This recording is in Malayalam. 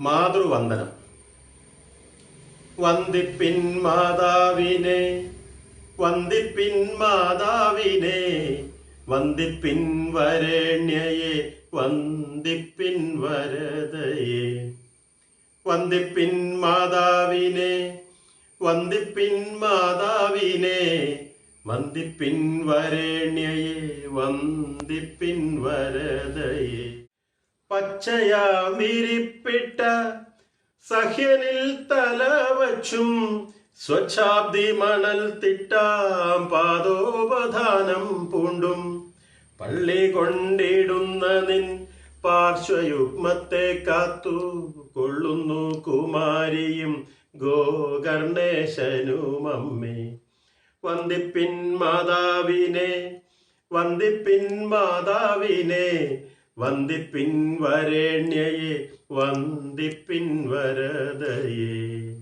മാതൃവന്ദനം. വന്ദിപ്പിൻ മാതാവിനെ വന്ദിപ്പിൻ മാതാവിനെ വന്ദിപ്പിൻ വരണ്യയെ വന്ദിപ്പിൻ വരതയെ. വന്ദിപ്പിൻ മാതാവിനെ വന്ദിപ്പിൻ മാതാവിനെ വന്ദിപ്പിൻ വരേണ്യയെ വന്ദിപ്പിൻ വരദയെ പച്ചയാമിരിപ്പിട്ട സഹ്യനിൽ തല വച്ചും സ്വച്ഛാബ്ദി മണൽ തിട്ടാം പാദോപധാനം പൂണ്ടും. പള്ളി കൊണ്ടിടുന്ന നിൻ പാർശ്വയുഗ്മത്തെ കാത്തു കൊള്ളുന്നു കുമാരിയും ഗോകർണേശനുമമ്മേ വന്ദിപ്പിൻ മാതാവിനെ വന്ദിപ്പിൻ മാതാവിനെ വന്ദിപ്പിൻ വരേണ്യയെ വന്ദിപ്പിൻ വരദയെ.